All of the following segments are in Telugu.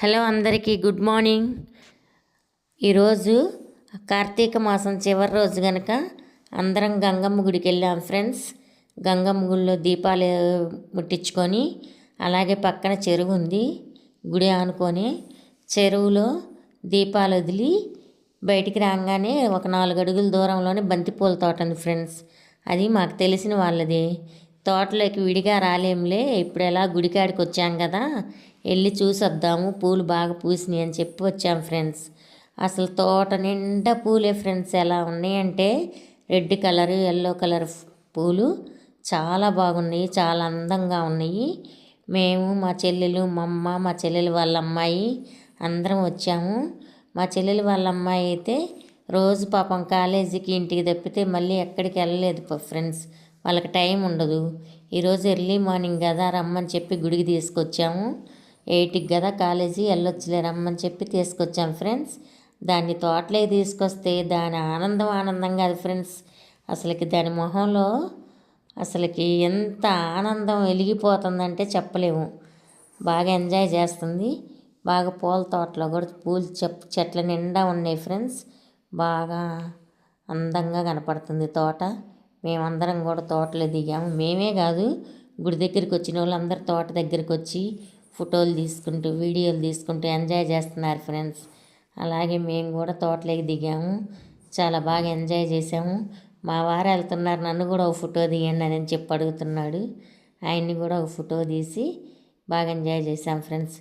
హలో అందరికీ గుడ్ మార్నింగ్. ఈరోజు కార్తీక మాసం చివరి రోజు కనుక అందరం గంగమ్మ గుడికి వెళ్ళాం ఫ్రెండ్స్. గంగమ్మ గుడిలో దీపాలు ముట్టించుకొని అలాగే పక్కన చెరువు ఉంది గుడి ఆనుకొని చెరువులో దీపాలు వదిలి బయటికి రాగానే ఒక నాలుగు అడుగుల దూరంలోనే బంతిపూల తోట ఉంది ఫ్రెండ్స్. అది మాకు తెలిసిన వాళ్ళది. తోటలోకి విడిగా రాలేంలే ఇప్పుడు ఎలా గుడికాడికి వచ్చాం కదా వెళ్ళి చూసి వద్దాము పూలు బాగా పూసినాయి అని చెప్పి వచ్చాం ఫ్రెండ్స్. అసలు తోట నిండా పూలే ఫ్రెండ్స్ ఎలా ఉన్నాయంటే రెడ్ కలర్ ఎల్లో కలర్ పూలు చాలా బాగున్నాయి చాలా అందంగా ఉన్నాయి. మేము మా చెల్లెలు మా అమ్మ మా చెల్లెలు వాళ్ళ అమ్మాయి అందరం వచ్చాము. మా చెల్లెలు వాళ్ళ అమ్మాయి అయితే రోజు పాపం కాలేజీకి ఇంటికి తప్పితే మళ్ళీ ఎక్కడికి వెళ్ళలేదు ఫ్రెండ్స్. వాళ్ళకి టైం ఉండదు. ఈరోజు ఎర్లీ మార్నింగ్ కదా రమ్మని చెప్పి గుడికి తీసుకొచ్చాము. ఎయిట్కి కదా కాలేజీ వెళ్ళొచ్చులే రమ్మని చెప్పి తీసుకొచ్చాం ఫ్రెండ్స్. దాన్ని తోటలే తీసుకొస్తే దాని ఆనందం ఆనందంగా అది ఫ్రెండ్స్. అసలుకి దాని మొహంలో అసలుకి ఎంత ఆనందం వెలిగిపోతుందంటే చెప్పలేము. బాగా ఎంజాయ్ చేస్తుంది. బాగా పూల తోటలో కూడా పూలు చెప్పు చెట్ల నిండా ఉన్నాయి ఫ్రెండ్స్. బాగా అందంగా కనపడుతుంది తోట. మేమందరం కూడా తోటలో దిగాము. మేమే కాదు గుడి దగ్గరికి వచ్చిన వాళ్ళందరూ తోట దగ్గరికి వచ్చి ఫోటోలు తీసుకుంటూ వీడియోలు తీసుకుంటూ ఎంజాయ్ చేస్తున్నారు ఫ్రెండ్స్. అలాగే మేము కూడా తోటలోకి దిగాము. చాలా బాగా ఎంజాయ్ చేసాము మా వారు వెళ్తున్నారు నన్ను కూడా ఒక ఫోటో దిగండి అని చెప్పి అడుగుతున్నాడు. ఆయన్ని కూడా ఒక ఫోటో తీసి బాగా ఎంజాయ్ చేసాం ఫ్రెండ్స్.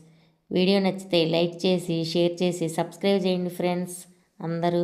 వీడియో నచ్చితే లైక్ చేసి షేర్ చేసి సబ్స్క్రైబ్ చేయండి ఫ్రెండ్స్. అందరూ